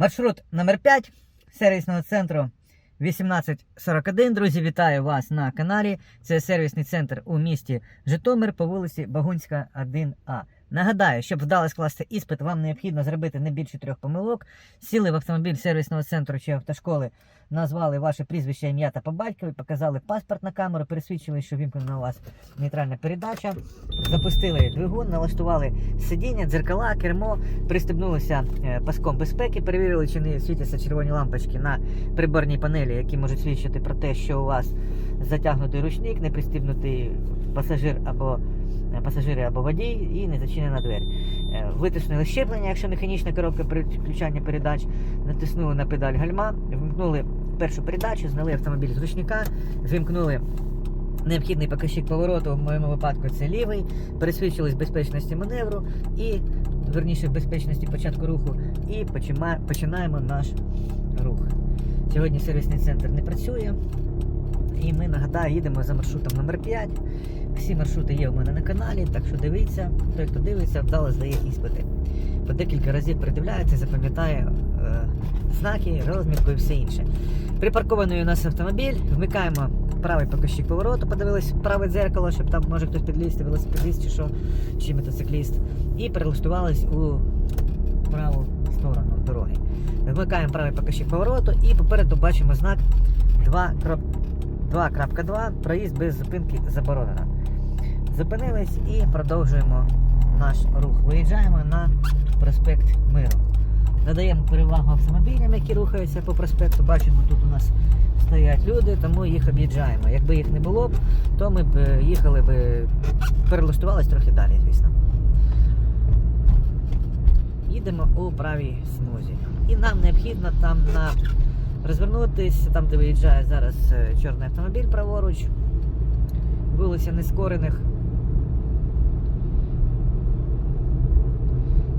Маршрут номер 5 сервісного центру 1841. Друзі, вітаю вас на каналі. Це сервісний центр у місті Житомир по вулиці Багунська, 1А. Нагадаю, щоб вдало скласти іспит, вам необхідно зробити не більше трьох помилок. Сіли в автомобіль сервісного центру чи автошколи, назвали ваше прізвище, ім'я та по батькові, показали паспорт на камеру, пересвідчили, що вімкнена у вас нейтральна передача, запустили двигун, налаштували сидіння, дзеркала, кермо, пристебнулися е, паском безпеки, перевірили, чи не світяться червоні лампочки на приборній панелі, які можуть свідчити про те, що у вас затягнутий ручник, не пристібнутий пасажир або пасажири або водій і не зачинена двері. Е, Витиснули щеплення, якщо механічна коробка при включанні передач, натиснули на педаль гальма, вмкнули першу передачу, зняли автомобіль з ручника, вимкнули необхідний показчик повороту, в моєму випадку це лівий, пересвідчились безпечності маневру і, верніше, безпечності початку руху, і починаємо наш рух. Сьогодні сервісний центр не працює. І ми нагадаю, їдемо за маршрутом номер 5. Всі маршрути є у мене на каналі, так що дивіться, той, хто дивиться, вдало здає іспити. По декілька разів придивляється, запам'ятає е, знаки, розмітку і все інше. Припаркований у нас автомобіль, вмикаємо правий покажчик повороту, подивились праве дзеркало, щоб там може хтось підлізти, велосипедист чи що, чи мотоцикліст. І перелаштувались у праву сторону дороги. Вмикаємо правий покажчик повороту і попереду бачимо знак 2.2. 2.2 проїзд без зупинки заборонено. Зупинились і продовжуємо наш рух. Виїжджаємо на проспект Миру. Надаємо перевагу автомобілям, які рухаються по проспекту. Бачимо, тут у нас стоять люди, тому їх об'їжджаємо. Якби їх не було б, то ми б е, їхали б, перелаштувались трохи далі, звісно. Їдемо у правій смузі. І нам необхідно там на розвернутись, там, де виїжджає зараз е, чорний автомобіль праворуч, вулиця Нескорених.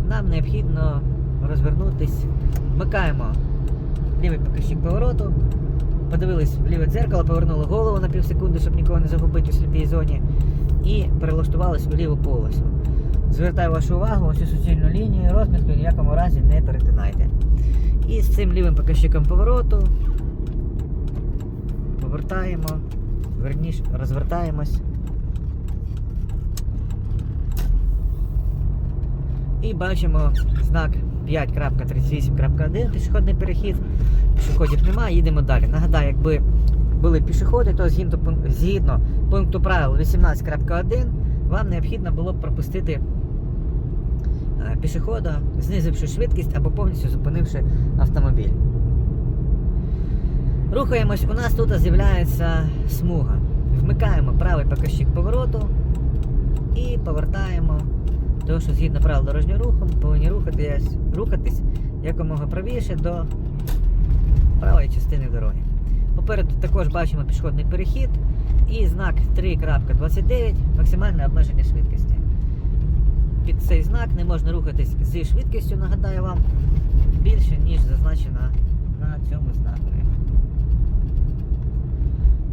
Нам необхідно розвернутись, вмикаємо лівий покажчик повороту, подивились в ліве дзеркало, повернули голову на пів секунди, щоб нікого не загубити у сліпій зоні, і перелаштувались у ліву полосу. Звертаю вашу увагу, цю суцільну лінію, розмітку ні в якому разі не перетинайте. І з цим лівим показчиком повороту повертаємо, верніше розвертаємось. І бачимо знак 5.38.1 пішохідний перехід. Пішоходів немає, їдемо далі. Нагадаю, якби були пішоходи, то згідно, згідно пункту правил 18.1 вам необхідно було б пропустити пішохода, знизивши швидкість або повністю зупинивши автомобіль. Рухаємось, у нас тут з'являється смуга. Вмикаємо правий показчик повороту і повертаємо. Тому що згідно правил дорожнього руху повинні рухатись, рухатись якомога правіше до правої частини дороги. Попереду також бачимо пішохідний перехід і знак 3.29 максимальне обмеження швидкості. Під цей знак не можна рухатись зі швидкістю, нагадаю вам, більше, ніж зазначено на цьому знакові.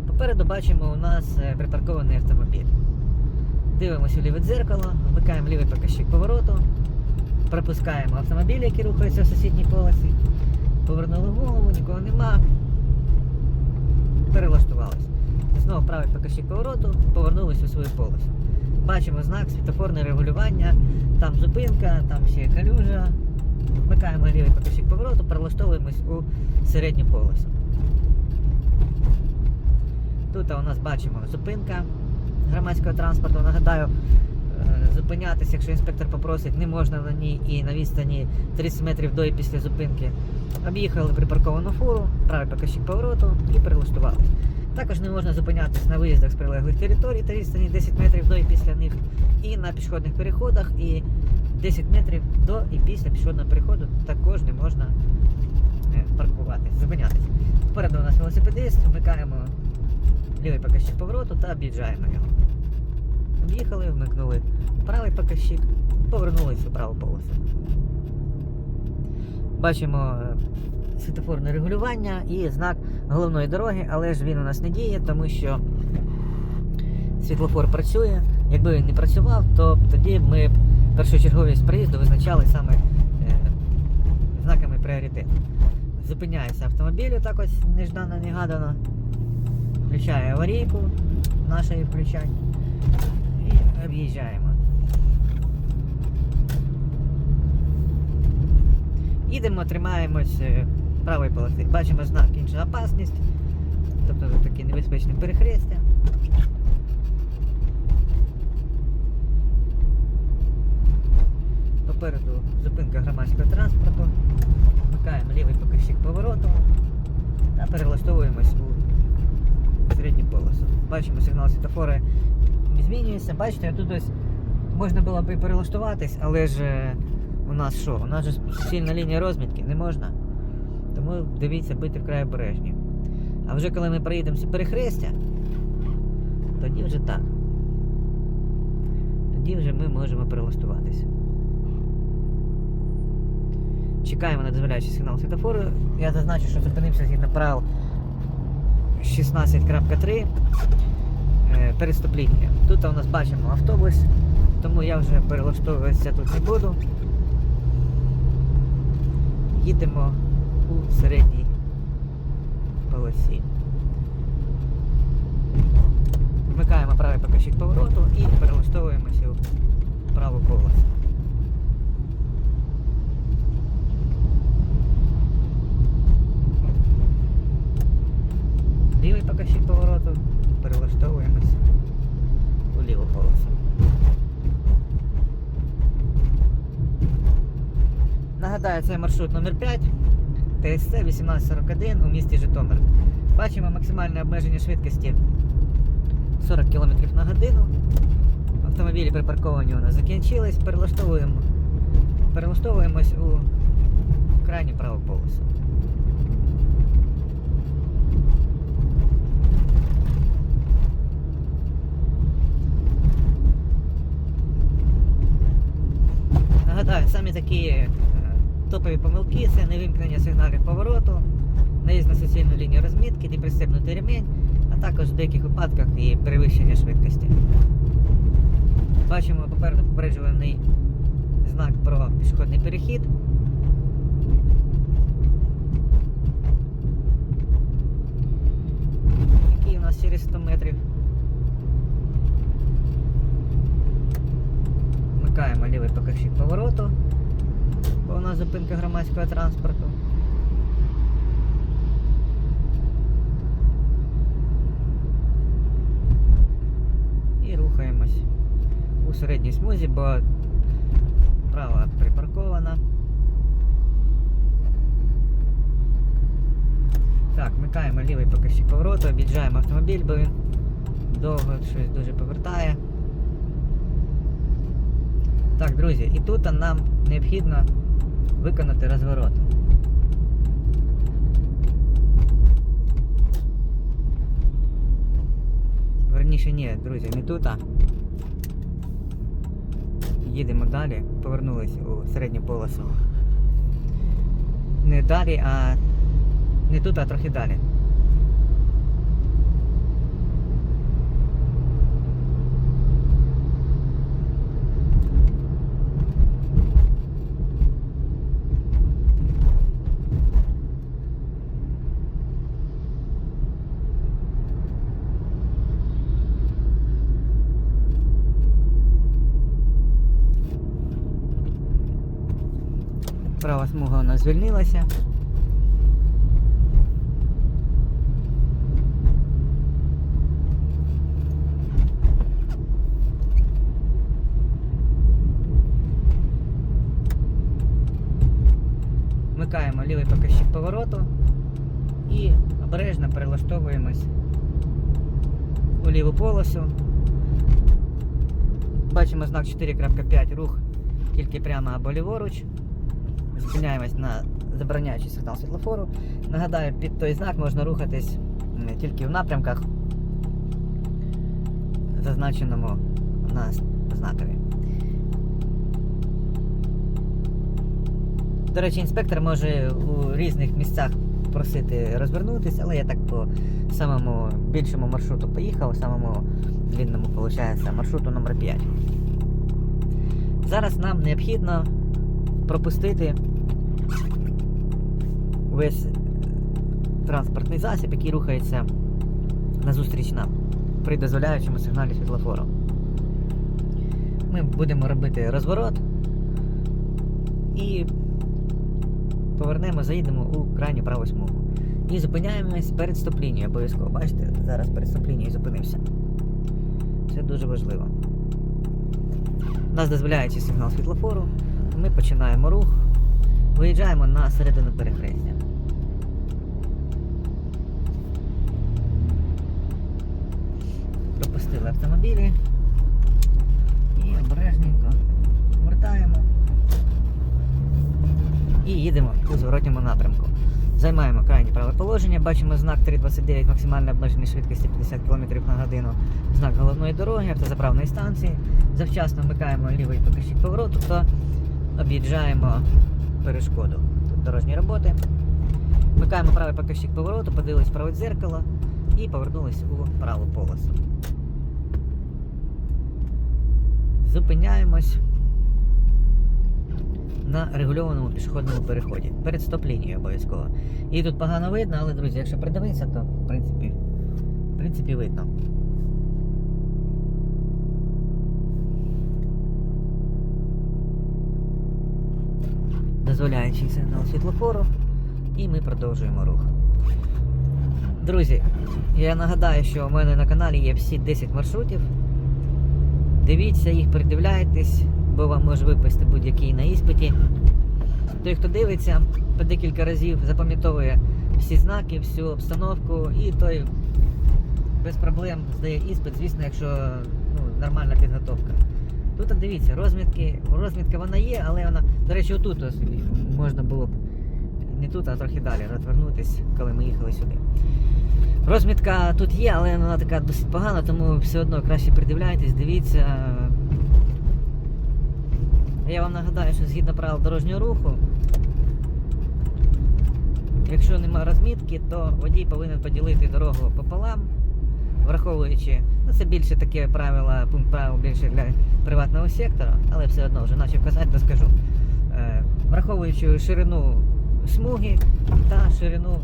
Попереду бачимо у нас е, припаркований автомобіль. Дивимося у ліве дзеркало, вмикаємо лівий показчик повороту, пропускаємо автомобіль, який рухається в сусідній полосі, повернули голову, нікого нема, перелаштувались. Знову правий показчик повороту, повернулись у свою полосу. Бачимо знак світофорне регулювання, там зупинка, там ще калюжа. Вмикаємо лівий показчик повороту, перелаштовуємось у середню полосу. Тут у нас бачимо зупинка громадського транспорту. Нагадаю, е, зупинятися, якщо інспектор попросить, не можна на ній і на відстані 30 метрів до і після зупинки. Об'їхали припарковану фуру, правий показчик повороту і перелаштувались. Також не можна зупинятися на виїздах з прилеглих територій та відстані 10 метрів до і після них, і на пішохідних переходах, і 10 метрів до і після пішохідного переходу також не можна е, паркуватись, зупинятись. Попереду у нас велосипедист, вмикаємо лівий показчик повороту та об'їжджаємо його. Об'їхали, вмикнули правий показчик, повернулись у праву полосу. Бачимо е, світофорне регулювання і знак головної дороги, але ж він у нас не діє, тому що світлофор працює. Якби він не працював, то тоді ми б першочерговість проїзду визначали саме е, знаками пріоритет. Зупиняється автомобіль, отак ось неждано, негадано. Включає аварійку, нашої включать. І об'їжджаємо. Їдемо, тримаємось е, правої полоси. Бачимо знак інша опасність. Тобто таке небезпечне перехрестя. Попереду зупинка громадського транспорту. Вмикаємо лівий покажчик повороту та перелаштовуємось у середню полосу. Бачимо сигнал світофори змінюється. Бачите, тут ось можна було б і перелаштуватись, але ж е, у нас що? У нас же сильна лінія розмітки, не можна. Тому дивіться, бити вкрай обережні. А вже коли ми проїдемо це перехрестя, тоді вже так. Тоді вже ми можемо перелаштуватись. Чекаємо на дозволяючий сигнал світофору. Я зазначу, що зупинився згідно правил 16.3 е, переступ лінії. Тут у нас бачимо автобус, тому я вже перелаштовуватися тут не буду. Їдемо у середній полосі. Вмикаємо правий покажчик повороту і перелаштовуємося у праву полосу. Лівий покажчик повороту, перелаштовуємося у ліву полосу. Нагадаю, це маршрут номер 5 ТСЦ 1841 у місті Житомир. Бачимо максимальне обмеження швидкості 40 км на годину. Автомобілі припарковані у нас закінчились, перелаштовуємо. Перелаштовуємось у крайню праву полосу. Нагадаю, самі такі топові помилки це невимкнення сигналів повороту, наїзд на суцільну лінію розмітки, непристебнутий ремінь, а також в деяких випадках і перевищення швидкості. Бачимо попереду попереджувальний знак про пішохідний перехід. Який у нас через 100 метрів. Вмикаємо лівий покажчик повороту. Бо у нас зупинка громадського транспорту. І рухаємось у середній смузі, бо права припаркована. Так, вмикаємо лівий покажчик повороту, об'їжджаємо автомобіль, бо він довго щось дуже повертає. Так, друзі, і тут нам необхідно виконати розворот. Верніше ні, друзі, не тут. Їдемо далі, повернулись у середню полосу. Не далі, а не тут, а трохи далі. Права смуга у нас звільнилася. Вмикаємо лівий покажчик повороту і обережно перелаштовуємось у ліву полосу. Бачимо знак 4.5 рух тільки прямо або ліворуч. Зупиняємось на забороняючий сигнал світлофору. Нагадаю, під той знак можна рухатись тільки в напрямках, зазначеному на знакові. До речі, інспектор може у різних місцях просити розвернутися, але я так по самому більшому маршруту поїхав, самому длинному, виходить, маршруту номер 5. Зараз нам необхідно пропустити весь транспортний засіб, який рухається назустріч нам при дозволяючому сигналі світлофору. Ми будемо робити розворот і повернемо, заїдемо у крайню праву смугу. І зупиняємось перед стоп-лінією обов'язково. Бачите, зараз перед стоп-лінією зупинився. Це дуже важливо. У нас дозволяючи сигнал світлофору, ми починаємо рух, виїжджаємо на середину перехрестя. Пропустили автомобілі і обережненько вертаємо і їдемо у зворотньому напрямку. Займаємо крайнє праве положення, бачимо знак 329 максимальна обмеження швидкості 50 км на годину, знак головної дороги, автозаправної станції. Завчасно вмикаємо лівий покажчик повороту, то об'їжджаємо перешкоду. Дорожні роботи. Вмикаємо правий покажчик повороту, подивились праве дзеркало і повернулись у праву полосу. Зупиняємось на регульованому пішохідному переході. Перед стоп-лінією обов'язково. І тут погано видно, але, друзі, якщо придивитися, то в принципі, в принципі видно. Дозволяючий сигнал світлофору, і ми продовжуємо рух. Друзі, я нагадаю, що у мене на каналі є всі 10 маршрутів. Дивіться їх, передивляйтесь, бо вам може випасти будь-який на іспиті. Той, хто дивиться, по декілька разів запам'ятовує всі знаки, всю обстановку, і той без проблем здає іспит, звісно, якщо ну, нормальна підготовка. Тут дивіться, розмітки, розмітка вона є, але вона, до речі, отут можна було б не тут, а трохи далі розвернутися, коли ми їхали сюди. Розмітка тут є, але вона така досить погана, тому все одно краще придивляйтесь, дивіться. Я вам нагадаю, що згідно правил дорожнього руху, якщо немає розмітки, то водій повинен поділити дорогу пополам, враховуючи, ну це більше таке правило, пункт правил більше для приватного сектора, але все одно вже наче казати, то скажу. Е, враховуючи ширину смуги та ширину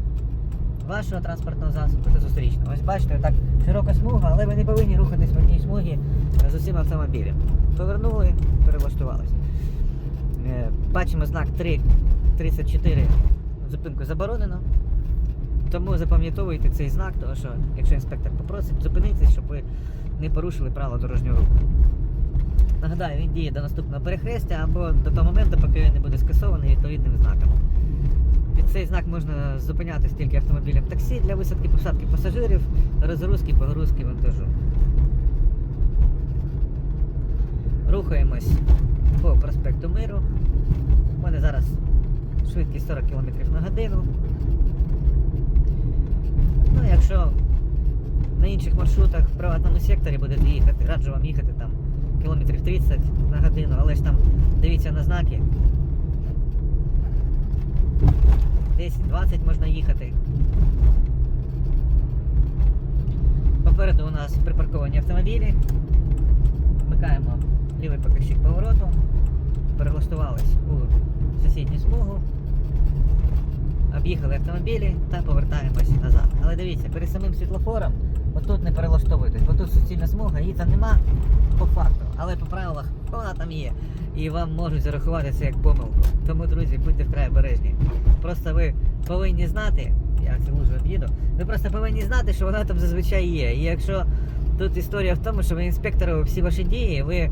вашого транспортного засобу та зустрічного. Ось бачите, так широка смуга, але ви не повинні рухатись в одній смугі з усім автомобілем. Повернули, перелаштувалися. Е, Бачимо знак 3.34, зупинку заборонено. Тому запам'ятовуйте цей знак, тому що якщо інспектор попросить, зупинитись, щоб ви не порушили правила дорожнього руху. Нагадаю, він діє до наступного перехрестя або до того моменту, поки він не буде скасований відповідним знаком. Під цей знак можна зупинятись тільки автомобілем таксі для висадки посадки пасажирів, розгрузки, погрузки вантажу. Рухаємось по проспекту Миру. У мене зараз швидкість 40 км на годину. Якщо на інших маршрутах в приватному секторі будете їхати, раджу вам їхати там кілометрів 30 на годину, але ж там дивіться на знаки. 10-20 можна їхати. Попереду у нас припарковані автомобілі. Вмикаємо лівий покажчик повороту. Перелаштувались у сусідню смугу. Об'їхали автомобілі та повертаємось назад. Але дивіться, перед самим світлофором отут не перелаштовуйтесь, бо тут суцільна смуга, її там нема по факту. Але по правилах вона там є. І вам можуть зарахувати це як помилку. Тому, друзі, будьте вкрай обережні. Просто ви повинні знати, я цю лужу об'їду, ви просто повинні знати, що вона там зазвичай є. І якщо тут історія в тому, що ви інспектору всі ваші дії, ви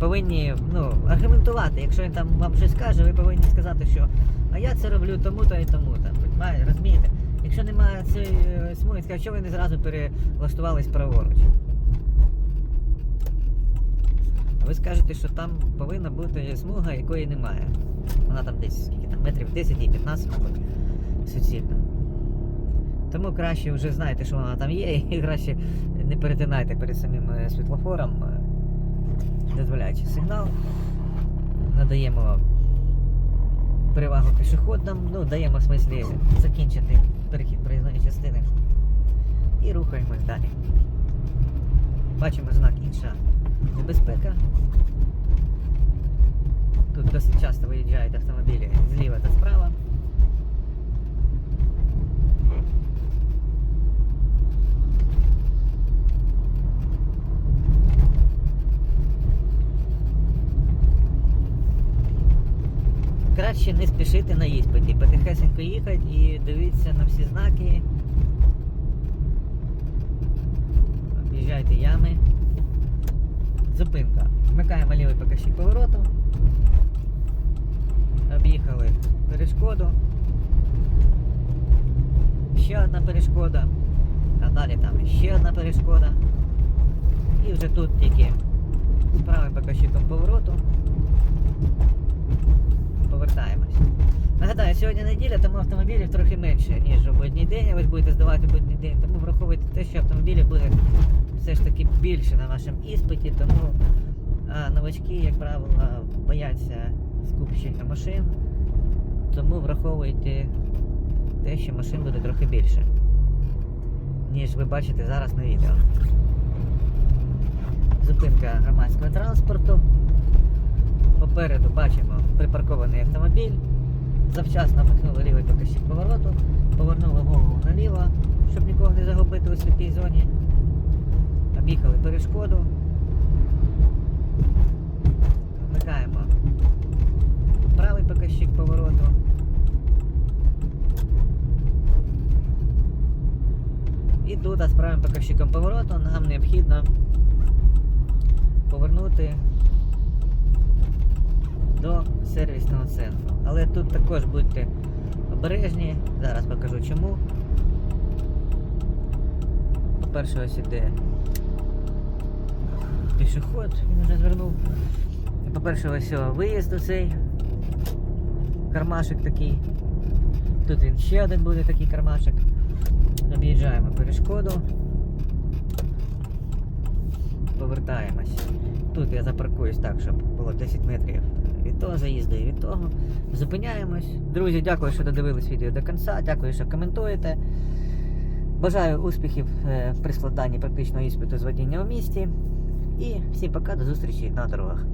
повинні ну, аргументувати. Якщо він там вам щось каже, ви повинні сказати, що а я це роблю тому-то і тому-то. Розумієте? Якщо немає цієї е, смуги, скажуть, що ви не зразу перелаштувались праворуч. Ви скажете, що там повинна бути смуга, якої немає. Вона там десь скільки там, метрів 10 і 15, мабуть, суцільна. Тому краще вже знаєте, що вона там є, і краще не перетинайте перед самим е, світлофором, е, дозволяючи сигнал. Надаємо перевагу пішоходам, ну, даємо в смислі закінчити перехід проїзної частини. І рухаємось далі. Бачимо знак інша небезпека. Тут досить часто виїжджають автомобілі зліва та справа. Краще не спішити на іспиті, потихесенько їхати і дивитися на всі знаки. Об'їжджайте ями. Зупинка. Вмикаємо лівий покажчик повороту. Об'їхали перешкоду. Ще одна перешкода. А далі там ще одна перешкода. І вже тут тільки з правим покажчиком повороту. Повертаємось. Нагадаю, сьогодні неділя, тому автомобілів трохи менше, ніж у будній день. Ви ж будете здавати в будній день, тому враховуйте те, що автомобілів буде все ж таки більше на вашому іспиті, тому а, новачки, як правило, бояться скупчення машин, тому враховуйте те, що машин буде трохи більше, ніж ви бачите зараз на відео. Зупинка громадського транспорту. Попереду бачимо припаркований автомобіль. Завчасно вмикнули лівий покажчик повороту, повернули голову наліво, щоб нікого не загубити у сліпій зоні. Об'їхали перешкоду. Вмикаємо правий покажчик повороту. І тут з правим покажчиком повороту нам необхідно повернути до сервісного центру. Але тут також будьте обережні. Зараз покажу чому. По-перше, ось іде пішоход, він вже звернув. По-перше, ось виїзд оцей. Кармашик такий. Тут він ще один буде такий кармашик. Об'їжджаємо перешкоду. Повертаємось. Тут я запаркуюсь так, щоб було 10 метрів того заїзду і від того. Зупиняємось. Друзі, дякую, що додивились відео до кінця. Дякую, що коментуєте. Бажаю успіхів е, при складанні практичного іспиту з водіння у місті. І всім пока, до зустрічі на дорогах.